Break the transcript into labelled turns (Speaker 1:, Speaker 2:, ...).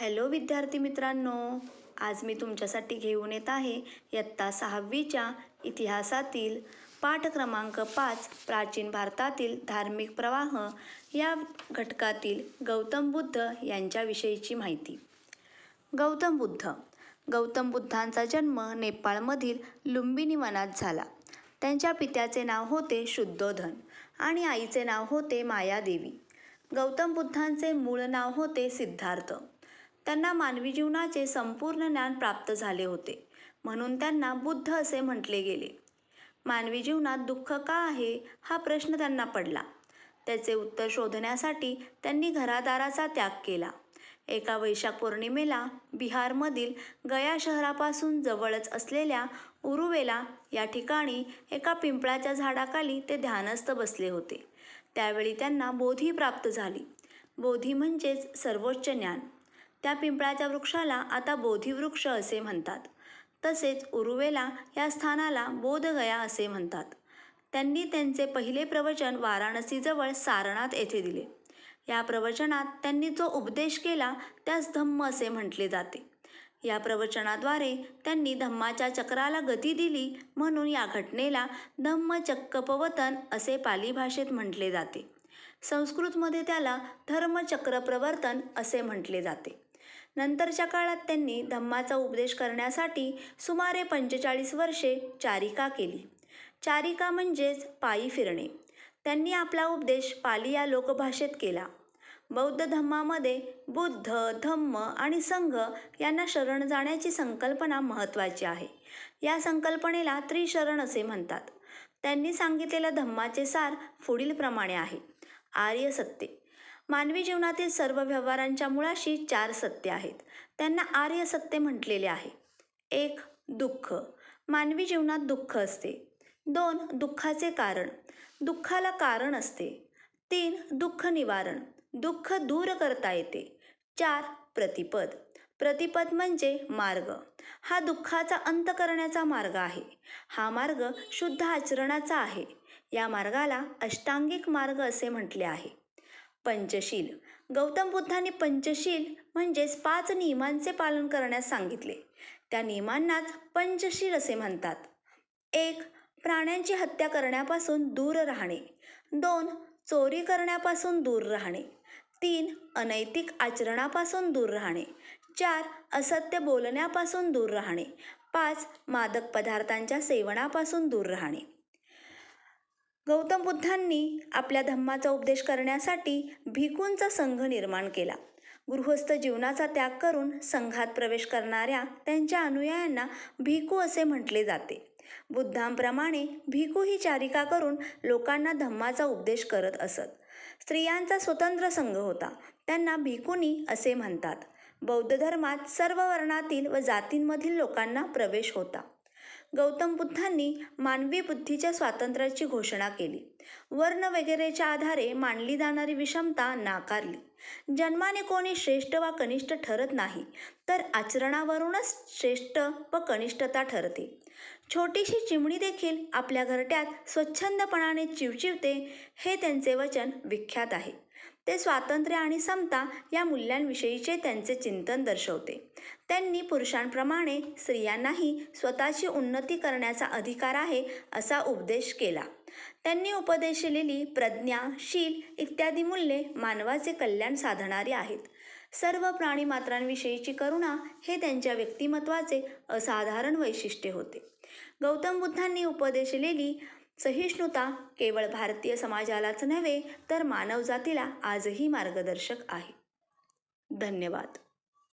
Speaker 1: Hello विद्यार्थी मित्रांनो आज मी तुमच्यासाठी घेऊन येत आहे इयत्ता सहावीच्या इतिहासातील पाठ क्रमांक पाच प्राचीन भारतातील धार्मिक प्रवाह या घटकातील गौतम बुद्ध यांच्याविषयीची माहिती. गौतम बुद्ध. गौतम बुद्धांचा जन्म नेपाळमधील लुंबिनी वनात झाला. त्यांच्या पित्याचे नाव होते शुद्धोधन आणि आईचे नाव होते मायादेवी. गौतम बुद्धांचे मूळ नाव होते सिद्धार्थ. त्यांना मानवी जीवनाचे संपूर्ण ज्ञान प्राप्त झाले होते. म्हणून त्यांना बुद्ध असे म्हटले गेले. मानवी जीवनात दुःख का आहे? हा प्रश्न त्यांना पडला. त्याचे उत्तर शोधण्यासाठी त्यांनी घरादाराचा त्याग केला. एका वैशाख पौर्णिमेला बिहारमधील गया शहरापासून जवळच असलेल्या उरुवेला या ठिकाणी एका पिंपळाच्या झाडाखाली ते ध्यानस्थ बसले होते. त्यावेळी त्यांना बोधी प्राप्त झाली. बोधी म्हणजेच सर्वोच्च ज्ञान. त्या पिंपळाच्या वृक्षाला आता बोधिवृक्ष असे म्हणतात. तसेच उरुवेला या स्थानाला बोधगया असे म्हणतात. त्यांनी त्यांचे पहिले प्रवचन वाराणसीजवळ सारनाथ येथे दिले. या प्रवचनात त्यांनी जो उपदेश केला त्यास धम्म असे म्हटले जाते. या प्रवचनाद्वारे त्यांनी धम्माच्या चक्राला गती दिली म्हणून या घटनेला धम्मचक्कपवतन असे पाली भाषेत म्हटले जाते. संस्कृतमध्ये त्याला धर्मचक्रप्रवर्तन असे म्हटले जाते. नंतरच्या काळात त्यांनी धम्माचा उपदेश करण्यासाठी सुमारे पंचेचाळीस वर्षे चारिका केली. चारिका म्हणजेच पायी फिरणे. त्यांनी आपला उपदेश पाली या लोकभाषेत केला. बौद्ध धम्मामध्ये बुद्ध धम्म आणि संघ यांना शरण जाण्याची संकल्पना महत्त्वाची आहे. या संकल्पनेला त्रिशरण असे म्हणतात. त्यांनी सांगितलेल्या धम्माचे सार पुढीलप्रमाणे आहे. आर्य सत्य मानवी जीवनातील सर्व व्यवहारांच्या मुळाशी चार सत्य आहेत. त्यांना आर्य सत्य म्हटलेले आहे. एक दुःख. मानवी जीवनात दुःख असते. दोन दुःखाचे कारण. दुःखाला कारण असते. तीन दुःख निवारण. दुःख दूर करता येते. चार प्रतिपद. प्रतिपद म्हणजे मार्ग. हा दुःखाचा अंत करण्याचा मार्ग आहे. हा मार्ग शुद्ध आचरणाचा आहे. या मार्गाला अष्टांगिक मार्ग असे म्हटले आहे. पंचशील. गौतम बुद्धांनी पंचशील म्हणजेच पाच नियमांचे पालन करण्यास सांगितले. त्या नियमांनाच पंचशील असे म्हणतात. एक प्राण्यांची हत्या करण्यापासून दूर राहणे. दोन चोरी करण्यापासून दूर राहणे. तीन अनैतिक आचरणापासून दूर राहणे. चार असत्य बोलण्यापासून दूर राहणे. पाच मादक पदार्थांच्या सेवनापासून दूर राहणे. गौतम बुद्धांनी आपल्या धम्माचा उपदेश करण्यासाठी भिकूंचा संघ निर्माण केला. गृहस्थ जीवनाचा त्याग करून संघात प्रवेश करणाऱ्या त्यांच्या अनुयायांना भिकू असे म्हटले जाते. बुद्धांप्रमाणे भिकू ही चारिका करून लोकांना धम्माचा उपदेश करत असत. स्त्रियांचा स्वतंत्र संघ होता. त्यांना भिकुनी असे म्हणतात. बौद्ध धर्मात सर्व वर्णातील व जातींमधील लोकांना प्रवेश होता. गौतम बुद्धांनी मानवी बुद्धीच्या स्वातंत्र्याची घोषणा केली. वर्ण वगैरेच्या आधारे मानली जाणारी विषमता नाकारली. जन्माने कोणी श्रेष्ठ वा कनिष्ठ ठरत नाही तर आचरणावरूनच श्रेष्ठ व कनिष्ठता ठरते. छोटीशी चिमणी देखील आपल्या घरट्यात स्वच्छंदपणाने चिवचिवते हे त्यांचे वचन विख्यात आहे. ते स्वातंत्र्य आणि समता या मूल्यांविषयीचे त्यांचे चिंतन दर्शवते. त्यांनी पुरुषांप्रमाणे स्त्रियांनाही स्वतःची उन्नती करण्याचा अधिकार आहे असा उपदेश केला. त्यांनी उपदेशलेली प्रज्ञा शील इत्यादी मूल्ये मानवाचे कल्याण साधणारी आहेत. सर्व प्राणीमात्रांविषयीची करुणा हे त्यांच्या व्यक्तिमत्वाचे असाधारण वैशिष्ट्य होते. गौतम बुद्धांनी उपदेशलेली सहिष्णुता केवळ भारतीय समाजालाच नव्हे तर मानवजातीला आजही मार्गदर्शक आहे. धन्यवाद.